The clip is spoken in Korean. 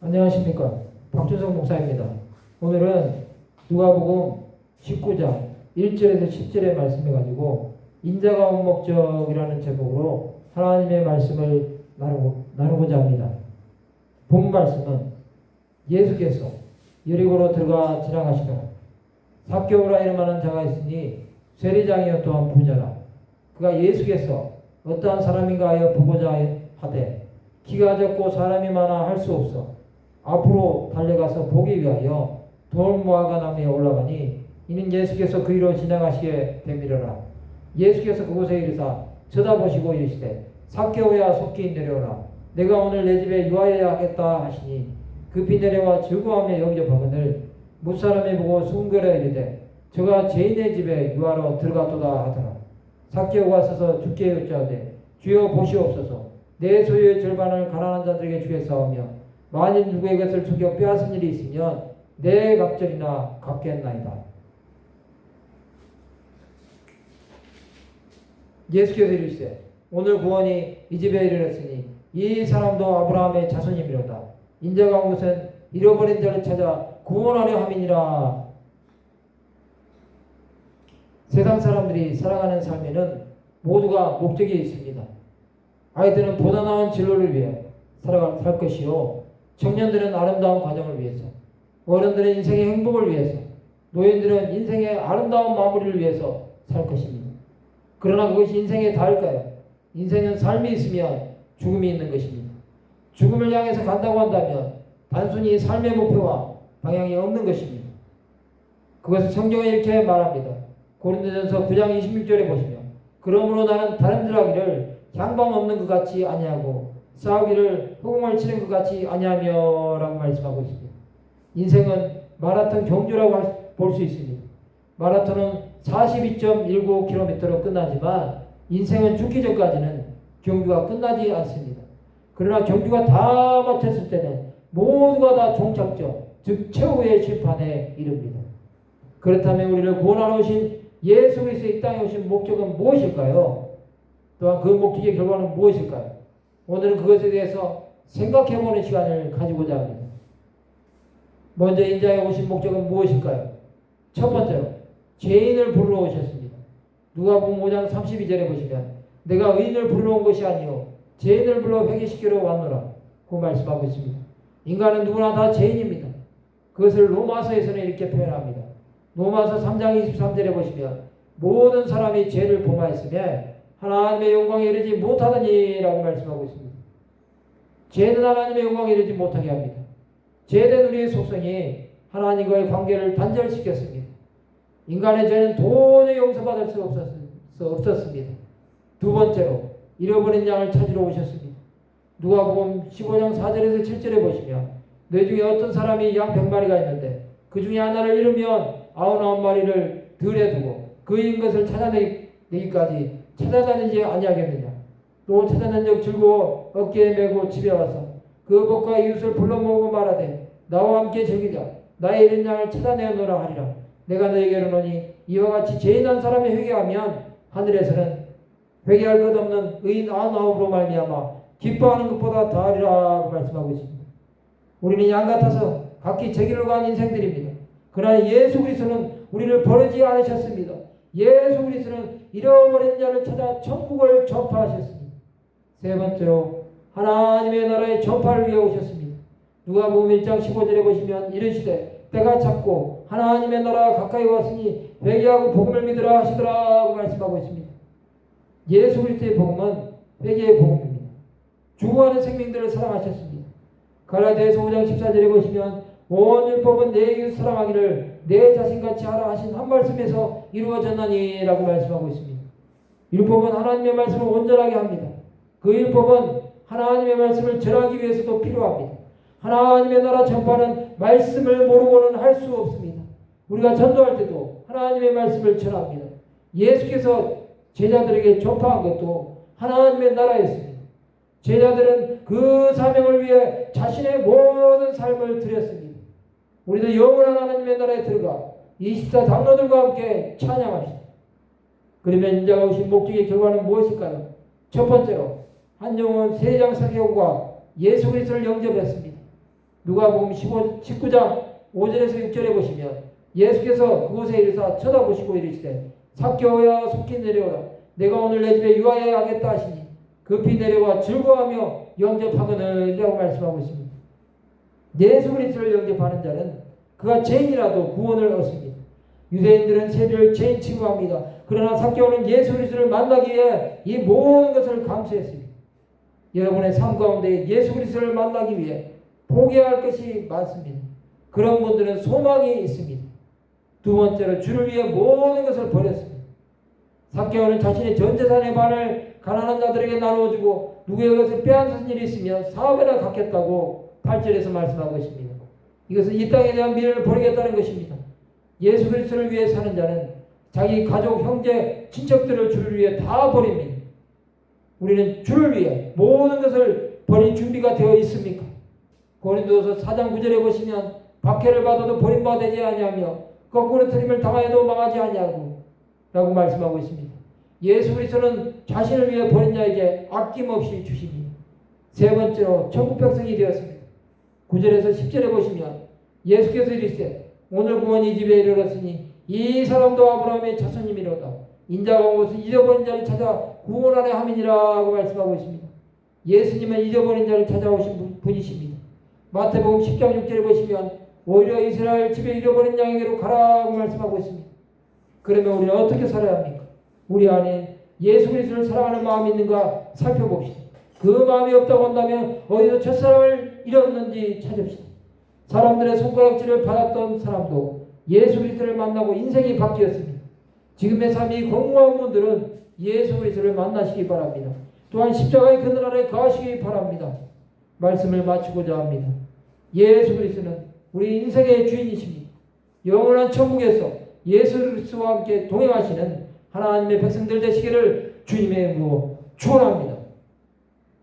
안녕하십니까. 박준성 목사입니다. 오늘은 누가복음 19장 1절에서 10절의 말씀을 가지고 인자가 온 목적이라는 제목으로 하나님의 말씀을 나누고, 나누고자 합니다. 본 말씀은 예수께서 여리고로 들어가 지나가시더라. 사개오라 이름하는 자가 있으니 세리장이요 또한 부자라. 그가 예수께서 어떠한 사람인가 하여 보고자 하되 기가 적고 사람이 많아 할 수 없어 앞으로 달려가서 보기 위하여 돌모아가 나무에 올라가니 이는 예수께서 그 위로 지나가시게 되밀어라. 예수께서 그곳에 이르사 쳐다보시고 이르시되 사개오야 속히 내려오라. 내가 오늘 내 집에 유하여야 하겠다 하시니 급히 내려와 즐거워하며 영접하거늘 무사람이 보고 순결에 이르되 저가 죄인의 집에 유하러 들어갔도다 하더라. 사개오가 서서 주께 여짜오되 주여 보시옵소서. 내 소유의 절반을 가난한 자들에게 주겠사오며 만일 누구의 것을 죽여 빼앗은 일이 있으면 내 갑절이나 갚겠나이다. 예수께서 이르시되 오늘 구원이 이 집에 이르렀으니 이 사람도 아브라함의 자손이미로다. 인자가 온 것은 잃어버린 자를 찾아 구원하려 함이니라. 세상 사람들이 살아가는 삶에는 모두가 목적이 있습니다. 아이들은 보다 나은 진로를 위해 살아갈 살 것이요. 청년들은 아름다운 과정을 위해서, 어른들은 인생의 행복을 위해서, 노인들은 인생의 아름다운 마무리를 위해서 살 것입니다. 그러나 그것이 인생의 다일까요? 인생은 삶이 있으면 죽음이 있는 것입니다. 죽음을 향해서 간다고 한다면 단순히 삶의 목표와 방향이 없는 것입니다. 그것을 성경에 이렇게 말합니다. 고린도전서 9장 26절에 보시면 그러므로 나는 다른 들 하기를 향방 없는 것 같이 아니하고 싸우기를 허공을 치는 것 같이 아니하며 라고 말씀하고 있습니다. 인생은 마라톤 경주라고 볼 수 있습니다. 마라톤은 42.19km로 끝나지만 인생은 죽기 전까지는 경주가 끝나지 않습니다. 그러나 경주가 다 마쳤을 때는 모두가 다 종착점, 즉 최후의 심판에 이릅니다. 그렇다면 우리를 구원하러 오신 예수 그리스도의 이 땅에 오신 목적은 무엇일까요? 또한 그 목적의 결과는 무엇일까요? 오늘은 그것에 대해서 생각해보는 시간을 가지고자 합니다. 먼저 인자에 오신 목적은 무엇일까요? 첫 번째로 죄인을 부르러 오셨습니다. 누가복음 5장 32절에 보시면 내가 의인을 부르러 온 것이 아니요 죄인을 불러 회개시키러 왔노라 그 말씀하고 있습니다. 인간은 누구나 다 죄인입니다. 그것을 로마서에서는 이렇게 표현합니다. 로마서 3장 23절에 보시면 모든 사람이 죄를 범하였으며 하나님의 영광에 이르지 못하더니라고 말씀하고 있습니다. 죄는 하나님의 영광에 이르지 못하게 합니다. 죄된 우리의 속성이 하나님과의 관계를 단절시켰습니다. 인간의 죄는 도저히 용서받을 수 없었, 없었습니다. 두 번째로 잃어버린 양을 찾으러 오셨습니다. 누가복음 15장 4절에서 7절에 보시면 내 중에 어떤 사람이 양 100마리가 있는데 그 중에 하나를 잃으면 아흔아홉 마리를 들에 두고 그인 것을 찾아내기까지 찾아다니지 아니하겠느냐. 또 찾아낸 적 즐거워 어깨에 메고 집에 와서 그 법과 이웃을 불러 모으고 말하되 나와 함께 즐기자. 나의 잃은 양을 찾아내노라 하리라. 내가 너에게 이르노니 이와 같이 죄인한 사람이 회개하면 하늘에서는 회개할 것 없는 의인 아흔아홉으로 말미암아 기뻐하는 것보다 더하리라고 말씀하고 있습니다. 우리는 양 같아서 각기 제 길로 간 인생들입니다. 그러나 예수 그리스도는 우리를 버리지 않으셨습니다. 예수 그리스도는 잃어버린 자를 찾아 천국을 전파하셨습니다. 세 번째로 하나님의 나라의 전파를 위해 오셨습니다. 누가복음 1장 15절에 보시면 이르시되 때가 찼고 하나님의 나라가 가까이 왔으니 회개하고 복음을 믿으라 하시더라고 말씀하고 있습니다. 예수 그리스도의 복음은 회개의 복음입니다. 죽어가는 생명들을 사랑하셨습니다. 갈라디아서 5장 14절에 보시면 온 율법은 내 이웃 사랑하기를 내 자신같이 하라 하신 한 말씀에서 이루어졌나니라고 말씀하고 있습니다. 율법은 하나님의 말씀을 온전하게 합니다. 그 율법은 하나님의 말씀을 전하기 위해서도 필요합니다. 하나님의 나라 전파는 말씀을 모르고는 할 수 없습니다. 우리가 전도할 때도 하나님의 말씀을 전합니다. 예수께서 제자들에게 전파한 것도 하나님의 나라였습니다. 제자들은 그 사명을 위해 자신의 모든 삶을 드렸습니다. 우리도 영원한 하나님의 나라에 들어가 24 장로들과 함께 찬양합시다. 그러면 인자가 오신 목적의 결과는 무엇일까요? 첫 번째로 한 영혼 세 장 사개오가 예수 그리스도를 영접했습니다. 누가복음 15, 19장 5절에서 6절에 보시면 예수께서 그곳에 이르사 쳐다보시고 이르시되 삭개오야 속히 내려오라 내가 오늘 내 집에 유하여 하겠다 하시니 급히 내려와 즐거워하며 영접하거늘 이라고 말씀하고 있습니다. 예수 그리스도를 영접하는 자는 그가 죄인이라도 구원을 얻습니다. 유대인들은 세례를 죄인 취급합니다. 그러나 삭개오는 예수 그리스도를 만나기 위해 이 모든 것을 감수했습니다. 여러분의 삶 가운데 예수 그리스도를 만나기 위해 포기해야 할 것이 많습니다. 그런 분들은 소망이 있습니다. 두 번째로 주를 위해 모든 것을 버렸습니다. 삭개오는 자신의 전 재산의 반을 가난한 자들에게 나누어주고 누구의 것을 빼앗은 일이 있으면 사업에나 갖겠다고 8절에서 말씀하고 있습니다. 이것은 이 땅에 대한 미련을 버리겠다는 것입니다. 예수 그리스도를 위해 사는 자는 자기 가족, 형제, 친척들을 주를 위해 다 버립니다. 우리는 주를 위해 모든 것을 버릴 준비가 되어 있습니까? 고린도서 4장 9절에 보시면 박해를 받아도 버림받지 아니하며 거꾸로 트림을 당하여도 망하지 아니하고 라고 말씀하고 있습니다. 예수 그리스도는 자신을 위해 버린 자에게 아낌없이 주십니다. 세 번째로 천국 백성이 되었습니다. 9절에서 10절에 보시면 예수께서 이르시되 오늘 구원 이 집에 이르렀으니 이 사람도 아브라함의 자손님이로다. 인자가 온 것은 잊어버린 자를 찾아 구원하려 함이니라고 말씀하고 있습니다. 예수님은 잊어버린 자를 찾아오신 분- 분이십니다. 마태복음 10장 6절에 보시면 오히려 이스라엘 집에 잃어버린 양에게로 가라고 말씀하고 있습니다. 그러면 우리는 어떻게 살아야 합니까? 우리 안에 예수 그리스도를 사랑하는 마음이 있는가 살펴봅시다. 그 마음이 없다고 한다면 어디서 첫사랑을 잃었는지 찾읍시다. 사람들의 손가락질을 받았던 사람도 예수 그리스도를 만나고 인생이 바뀌었습니다. 지금의 삶이 공고한 분들은 예수 그리스도를 만나시기 바랍니다. 또한 십자가의 그늘 아래 가시기 바랍니다. 말씀을 마치고자 합니다. 예수 그리스도는 우리 인생의 주인이십니다. 영원한 천국에서 예수 그리스도와 함께 동행하시는 하나님의 백성들 되시기를 주님의 이름으로 축원합니다.